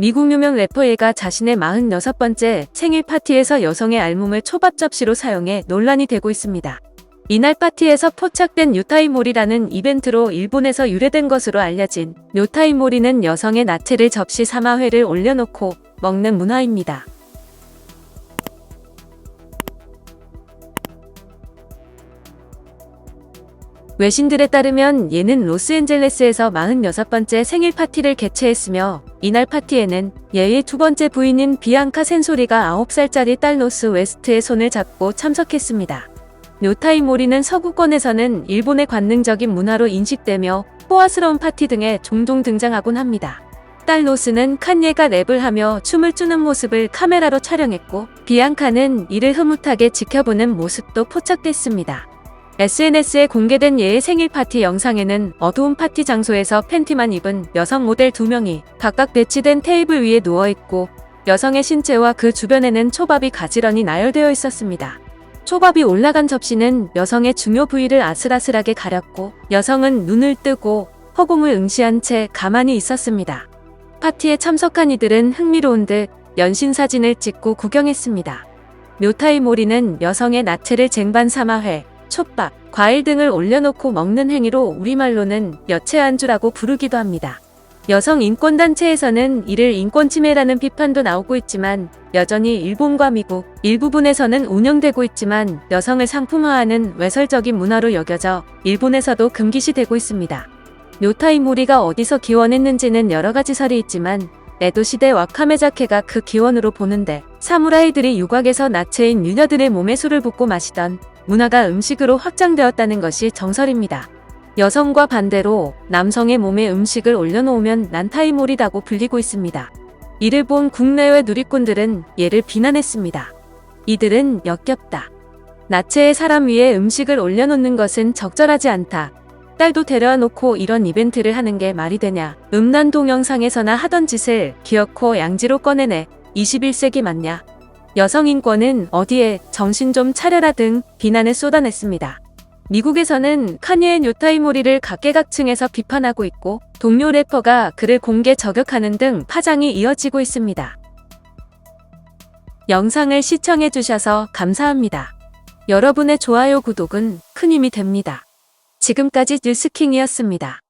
미국 유명 래퍼 예가 자신의 46번째 생일 파티에서 여성의 알몸을 초밥 접시로 사용해 논란이 되고 있습니다. 이날 파티에서 포착된 요타이모리라는 이벤트로 일본에서 유래된 것으로 알려진 요타이모리는 여성의 나체를 접시 삼아 회를 올려놓고 먹는 문화입니다. 외신들에 따르면 얘는 로스앤젤레스에서 46번째 생일 파티를 개최했으며 이날 파티에는 예의 두 번째 부인인 비앙카 센소리가 9살짜리 딸 로스 웨스트의 손을 잡고 참석했습니다. 요타이 모리는 서구권에서는 일본의 관능적인 문화로 인식되며 호화스러운 파티 등에 종종 등장하곤 합니다. 딸 로스는 칸예가 랩을 하며 춤을 추는 모습을 카메라로 촬영했고 비앙카는 이를 흐뭇하게 지켜보는 모습도 포착됐습니다. SNS에 공개된 예의 생일 파티 영상에는 어두운 파티 장소에서 팬티만 입은 여성 모델 두 명이 각각 배치된 테이블 위에 누워 있고 여성의 신체와 그 주변에는 초밥이 가지런히 나열되어 있었습니다. 초밥이 올라간 접시는 여성의 중요 부위를 아슬아슬하게 가렸고 여성은 눈을 뜨고 허공을 응시한 채 가만히 있었습니다. 파티에 참석한 이들은 흥미로운 듯 연신 사진을 찍고 구경했습니다. 묘타이 모리는 여성의 나체를 쟁반 삼아회, 촛밥, 과일 등을 올려놓고 먹는 행위로 우리말로는 여체 안주라고 부르기도 합니다. 여성 인권단체에서는 이를 인권침해라는 비판도 나오고 있지만 여전히 일본과 미국 일부분에서는 운영되고 있지만 여성을 상품화하는 외설적인 문화로 여겨져 일본에서도 금기시되고 있습니다. 묘타이모리가 어디서 기원했는지는 여러 가지 설이 있지만 에도 시대 와카메 자케가 그 기원으로 보는데 사무라이들이 유곽에서 나체인 유녀들의 몸에 술을 붓고 마시던 문화가 음식으로 확장되었다는 것이 정설입니다. 여성과 반대로 남성의 몸에 음식을 올려놓으면 난타이몰이라고 불리고 있습니다. 이를 본 국내외 누리꾼들은 얘를 비난했습니다. 이들은 역겹다. 나체의 사람 위에 음식을 올려놓는 것은 적절하지 않다. 딸도 데려놓고 이런 이벤트를 하는 게 말이 되냐. 음란 동영상에서나 하던 짓을 기어코 양지로 꺼내네. 21세기 맞냐. 여성 인권은 어디에 정신 좀 차려라 등 비난을 쏟아냈습니다. 미국에서는 카니의 요타이모리를 각계각층에서 비판하고 있고 동료 래퍼가 그를 공개 저격하는 등 파장이 이어지고 있습니다. 영상을 시청해 주셔서 감사합니다. 여러분의 좋아요 구독은 큰 힘이 됩니다. 지금까지 뉴스킹이었습니다.